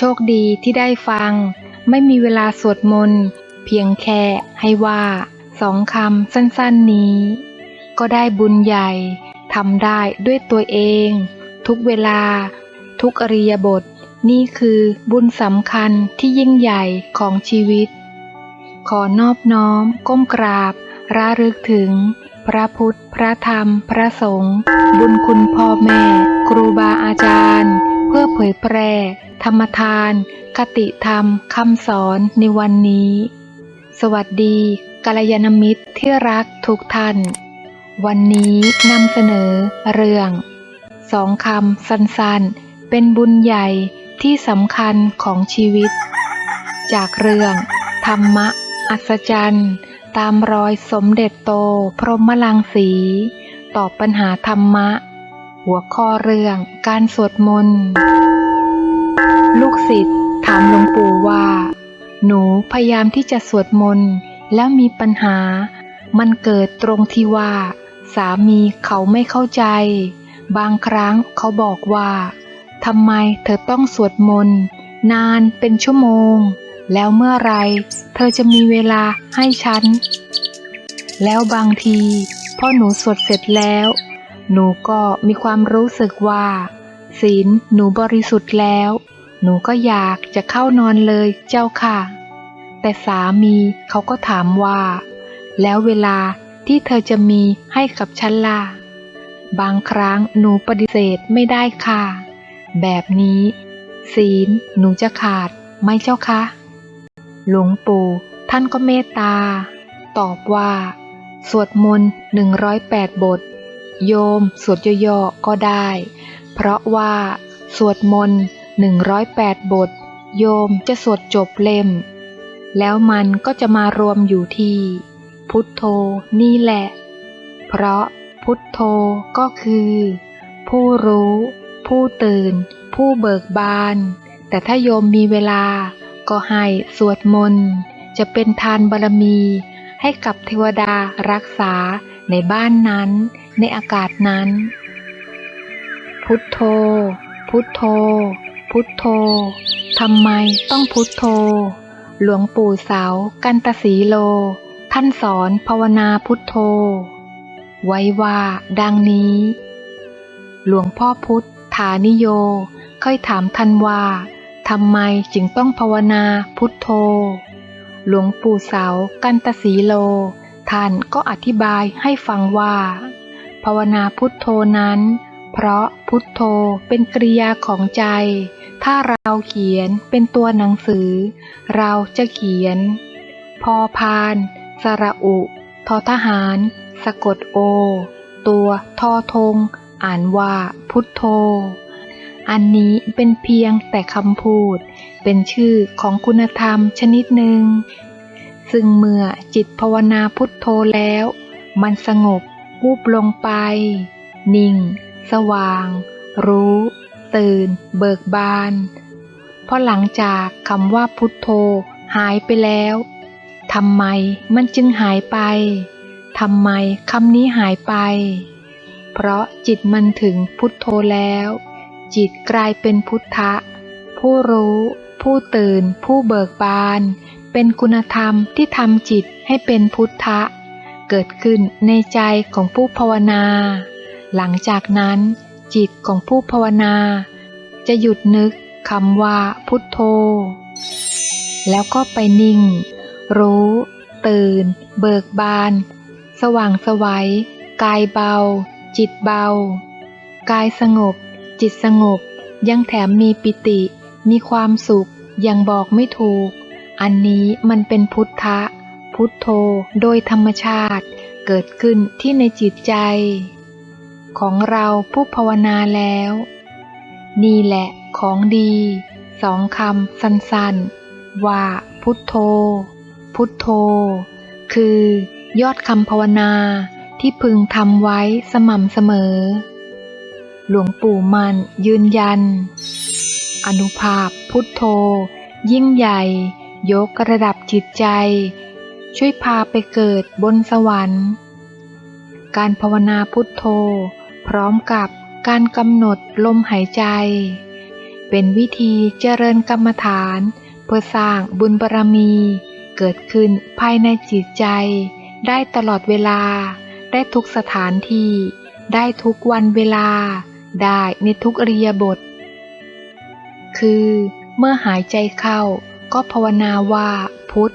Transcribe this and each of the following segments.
โชคดีที่ได้ฟัง ไม่มีเวลาสวดมนต์ เพียงแค่ให้ว่าสองคำสั้นๆนี้ ก็ได้บุญใหญ่ทำได้ด้วยตัวเอง ทุกเวลา ทุกอริยบท นี่คือบุญสำคัญที่ยิ่งใหญ่ของชีวิต ขอนอบน้อม ก้มกราบระลึกถึง พระพุทธ พระธรรม พระสงฆ์บุญคุณพ่อแม่ ครูบาอาจารย์ เพื่อเผยแพร่ธรรมทาน คติธรรมคำสอนในวันนี้ สวัสดีกัลยาณมิตรที่รักทุกท่าน วันนี้นำเสนอเรื่องสองคำสั้นๆ เป็นบุญใหญ่ที่สำคัญของชีวิต จากเรื่อง ธรรมะ อัศจรรย์ ตามรอยสมเด็จโต พรหมลังสี ตอบปัญหาธรรมะ หัวข้อเรื่องการสวดมนต์ ลูกศิษย์ถามหลวงปู่ว่า หนูพยายามที่จะสวดมนต์แล้วมีปัญหา มันเกิดตรงที่ว่า สามีเขาไม่เข้าใจ บางครั้งเขาบอกว่าทำไมเธอต้องสวดมนต์นานเป็นชั่วโมง แล้วเมื่อไรเธอจะมีเวลาให้ฉัน แล้วบางทีพอหนูสวดเสร็จแล้ว หนูก็มีความรู้สึกว่า ศีลหนูบริสุทธิ์แล้ว หนูก็อยากจะเข้านอนเลยเจ้าค่ะ แต่สามีเขาก็ถามว่า แล้วเวลาที่เธอจะมีให้กับฉันล่ะ บางครั้งหนูปฏิเสธไม่ได้ค่ะ แบบนี้ ศีลหนูจะขาดไหมเจ้าคะหลวงปู่ท่านก็เมตตา ตอบว่า สวดมนต์หนึ่งร้อยแปดบท โยม สวดย่อๆก็ได้ เพราะว่า สวดมนต์หนึ่งร้อยแปดบท โยมจะสวดจบเล่ม แล้วมันก็จะมารวมอยู่ที่ พุทโธนี่แหละ เพราะพุทโธก็คือ ผู้รู้ ผู้ตื่น ผู้เบิกบาน แต่ถ้าโยมมีเวลา ก็ให้สวดมนต์ จะเป็นทานบารมี ให้กับเทวดารักษาในบ้านนั้น ในอากาศนั้น พุทโธ พุทโธ พุทโธ ทำไมต้องพุทโธ หลวงปู่เสา กันตสีโล ท่านสอนภาวนาพุทโธ ไว้ว่าดังนี้ หลวงพ่อพุทธานิโย เคยถามท่านว่าทำไมจึงต้องภาวนาพุทโธ หลวงปู่เสา กันตสีโล ท่านก็อธิบายให้ฟังว่าาวนาพุทโธนั้น เพราะพุทโธเป็นกริยาของใจ ถ้าเราเขียนเป็นตัวหนังสือ เราจะเขียน พอพาน สระอุ ทอทหาร สะกดโอ ตัวทอทง อ่านว่าพุทโธ อันนี้เป็นเพียงแต่คำพูด เป็นชื่อของคุณธรรมชนิดหนึ่งซึ่งเมื่อจิตภาวนาพุทโธแล้ว มันสงบ วูบลงไป นิ่ง สว่าง รู้ ตื่น เบิกบาน เพราะหลังจากคำว่าพุทโธหายไปแล้วทำไมมันจึงหายไปทำไมคำนี้หายไป เพราะจิตมันถึงพุทโธแล้ว จิตกลายเป็นพุทธะ ผู้รู้ ผู้ตื่น ผู้เบิกบาน เป็นคุณธรรมที่ทำจิตให้เป็นพุทธะ เกิดขึ้นในใจของผู้ภาวนา หลังจากนั้นจิตของผู้ภาวนา จะหยุดนึกคำว่าพุทโธ แล้วก็ไปนิ่ง รู้ ตื่น เบิกบาน สว่างสวัยกายเบา จิตเบา กายสงบ จิตสงบ ยังแถมมีปิติ มีความสุข ยังบอกไม่ถูก อันนี้มันเป็นพุทธะ พุทโธโดยธรรมชาติเกิดขึ้นที่ในจิตใจ ของเราผู้ภาวนาแล้ว นี่แหละของดีสองคำสั้นๆ ว่าพุทโธ พุทโธ คือยอดคำภาวนาที่พึงทำไว้สม่ำเสมอ หลวงปู่มันยืนยัน อนุภาพพุทโธ ยิ่งใหญ่ ยกระดับจิตใจ ช่วยพาไปเกิดบนสวรรค์ การภาวนาพุทโธ พร้อมกับการกำหนดลมหายใจ เป็นวิธีเจริญกรรมฐาน เพื่อสร้างบุญบารมี เกิดขึ้นภายในจิตใจ ได้ตลอดเวลา ได้ทุกสถานที่ ได้ทุกวันเวลา ได้ในทุกอริยบท คือ เมื่อหายใจเข้าก็ภาวนาว่าพุทธ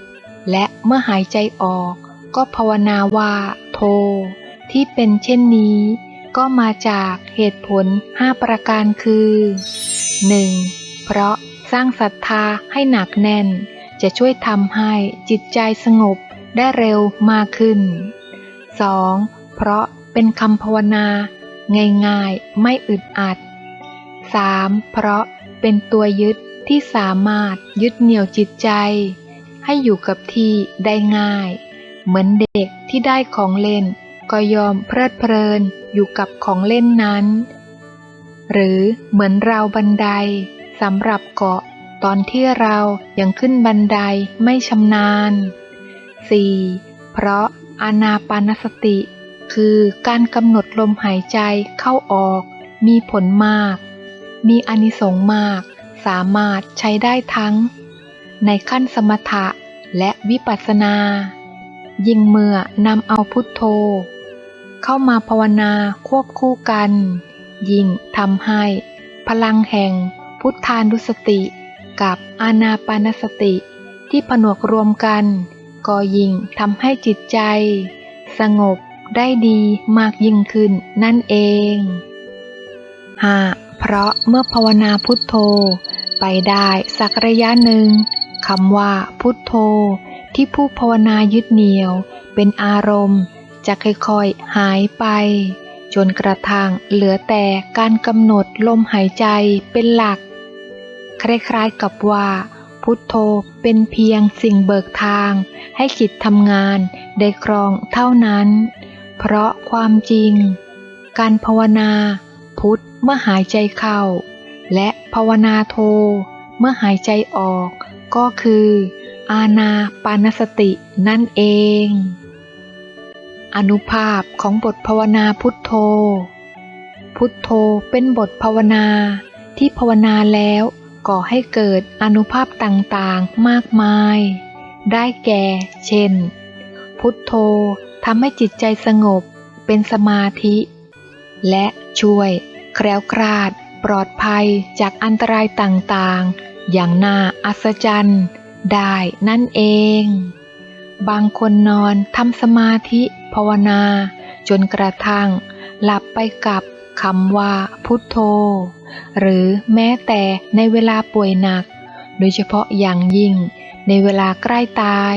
และเมื่อหายใจออกก็ภาวนาว่าโท ที่เป็นเช่นนี้ ก็มาจากเหตุผล 5 ประการคือ 1. เพราะสร้างศรัทธาให้หนักแน่น จะช่วยทำให้จิตใจสงบได้เร็วมากขึ้น 2. เพราะเป็นคำภาวนา ง่ายๆ ไม่อึดอัด 3. เพราะเป็นตัวยึดที่สามารถยึดเหนี่ยวจิตใจ ให้อยู่กับที่ได้ง่าย เหมือนเด็กที่ได้ของเล่น ก็ยอมเพลิดเพลินอยู่กับของเล่นนั้น หรือเหมือนราวบันไดสำหรับเกาะตอนที่เรายังขึ้นบันไดไม่ชำนาญ 4. เพราะอานาปานสติ คือการกำหนดลมหายใจเข้าออก มีผลมาก มีอานิสงส์มาก สามารถใช้ได้ทั้ง ในขั้นสมถะและวิปัสสนา ยิ่งเมื่อนำเอาพุทโธ เข้ามาภาวนาควบคู่กัน ยิ่งทำให้พลังแห่งพุทธานุสติกับอานาปานสติที่ผนวกรวมกัน ก็ยิ่งทำให้จิตใจ สงบได้ดีมากยิ่งขึ้นนั่นเอง 5. เพราะเมื่อภาวนาพุทโธ ไปได้สักระยะหนึ่งคำว่าพุทโธ ที่ผู้ภาวนายึดเหนี่ยว เป็นอารมณ์ จะค่อยๆหายไป จนกระทั่งเหลือแต่การกำหนดลมหายใจเป็นหลัก คล้ายๆกับว่า พุทโธเป็นเพียงสิ่งเบิกทาง ให้จิตทำงานได้ครองเท่านั้น เพราะความจริง การภาวนา เมื่อหายใจเข้า และภาวนาโท เมื่อหายใจออก ก็คือ อาณาปานสตินั่นเอง อนุภาพของบทภาวนาพุทโธ พุทโธเป็นบทภาวนาที่ภาวนาแล้วก่อให้เกิดอนุภาพต่างๆมากมาย ได้แก่ เช่น พุทโธทำให้จิตใจสงบเป็นสมาธิ และช่วย แคล้วคลาด ปลอดภัยจากอันตรายต่างๆ อย่างน่าอัศจรรย์ ได้นั่นเอง บางคนนอนทำสมาธิภาวนา จนกระทั่ง หลับไปกับคำว่าพุทโธ หรือแม้แต่ในเวลาป่วยหนัก โดยเฉพาะอย่างยิ่งในเวลาใกล้ตาย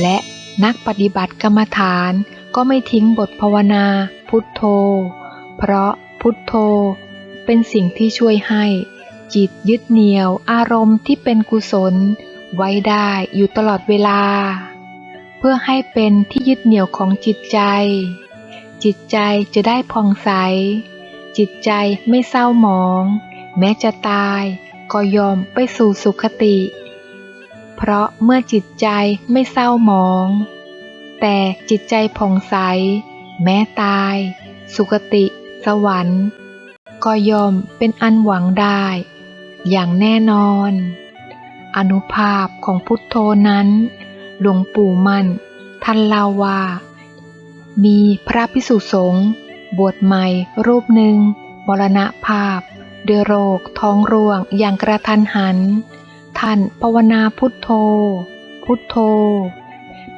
และนักปฏิบัติกรรมฐานก็ไม่ทิ้งบทภาวนาพุทโธ เพราะพุทโธ เป็นสิ่งที่ช่วยให้ จิตยึดเหนี่ยวอารมณ์ที่เป็นกุศล ไว้ได้อยู่ตลอดเวลา เพื่อให้เป็นที่ยึดเหนี่ยวของจิตใจ จิตใจจะได้ผ่องใส จิตใจไม่เศร้าหมอง แม้จะตายก็ยอมไปสู่สุคติ เพราะเมื่อจิตใจไม่เศร้าหมอง แต่จิตใจผ่องใส แม้ตาย สุคติ สวรรค์ ก็ยอมเป็นอันหวังได้ อย่างแน่นอน อนุภาพของพุทโธนั้น หลวงปู่มั่นท่านเล่าว่า มีพระพิสุสงฆ์บวชใหม่รูปหนึ่งมรณภาพด้วยโรคท้องร่วงอย่างกระทันหัน ท่านภาวนาพุทโธ พุทโธ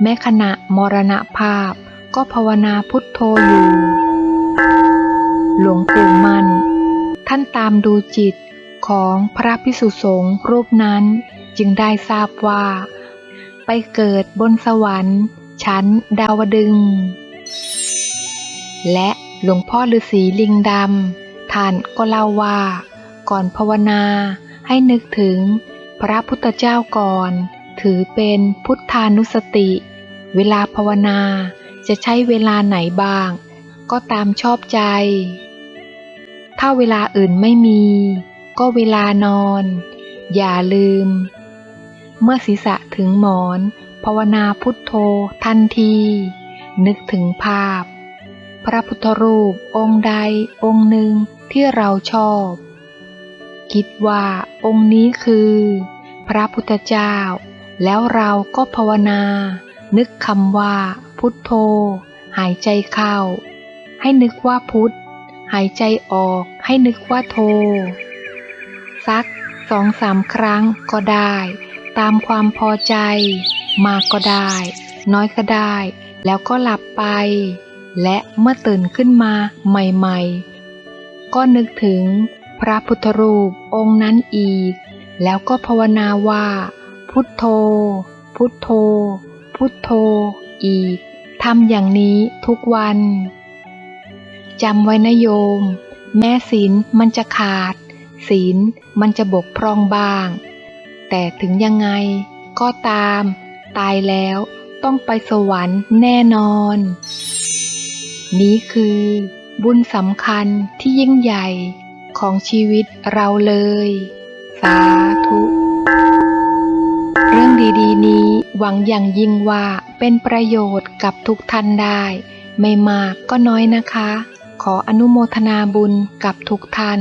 แม้ขณะมรณภาพก็ภาวนาพุทโธอยู่ หลวงปู่มันท่านตามดูจิตของพระพิสุสงฆ์รูปนั้นจึงได้ทราบว่า ไปเกิดบนสวรรค์ ชั้นดาวดึง และหลวงพ่อฤาษีลิงดำท่านก็เล่าว่า ก่อนภาวนาให้นึกถึงพระพุทธเจ้าก่อน ถือเป็นพุทธานุสติ เวลาภาวนาจะใช้เวลาไหนบ้าง ก็ตามชอบใจ ถ้าเวลาอื่นไม่มี ก็เวลานอน อย่าลืม เมื่อศีรษะถึงหมอน ภาวนาพุทโธทันที นึกถึงภาพ พระพุทธรูปองค์ใดองค์หนึ่งที่เราชอบ คิดว่าองค์นี้คือ พระพุทธเจ้า แล้วเราก็ภาวนา นึกคำว่าพุทโธหายใจเข้า ให้นึกว่าพุทธ หายใจออกให้นึกว่าโทสักสองสามครั้งก็ได้ ตามความพอใจ มากก็ได้ น้อยก็ได้ แล้วก็หลับไป และเมื่อตื่นขึ้นมาใหม่ๆ ก็นึกถึงพระพุทธรูปองค์นั้นอีก แล้วก็ภาวนาว่า พุทโธ พุทโธ พุทโธอีกทำอย่างนี้ทุกวัน จำไว้นะโยม แม้ศีลมันจะขาด ศีลมันจะบกพร่องบ้าง แต่ถึงยังไงก็ตาม ตายแล้วต้องไปสวรรค์แน่นอน นี้คือบุญสำคัญที่ยิ่งใหญ่ของชีวิตเราเลย สาธุ เรื่องดีๆ นี้หวังอย่างยิ่งว่าเป็นประโยชน์กับทุกท่านได้ ไม่มากก็น้อยนะคะ ขออนุโมทนาบุญกับทุกท่าน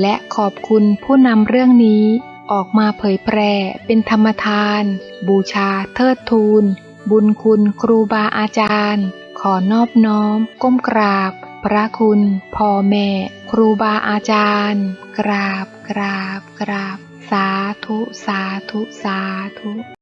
และขอบคุณผู้นำเรื่องนี้ออกมาเผยแพร่เป็นธรรมทาน บูชาเทิดทูน บุญคุณครูบาอาจารย์ ขอนอบน้อม ก้มกราบ พระคุณพ่อแม่ ครูบาอาจารย์ กราบกราบกราบ สาธุ สาธุ สาธุ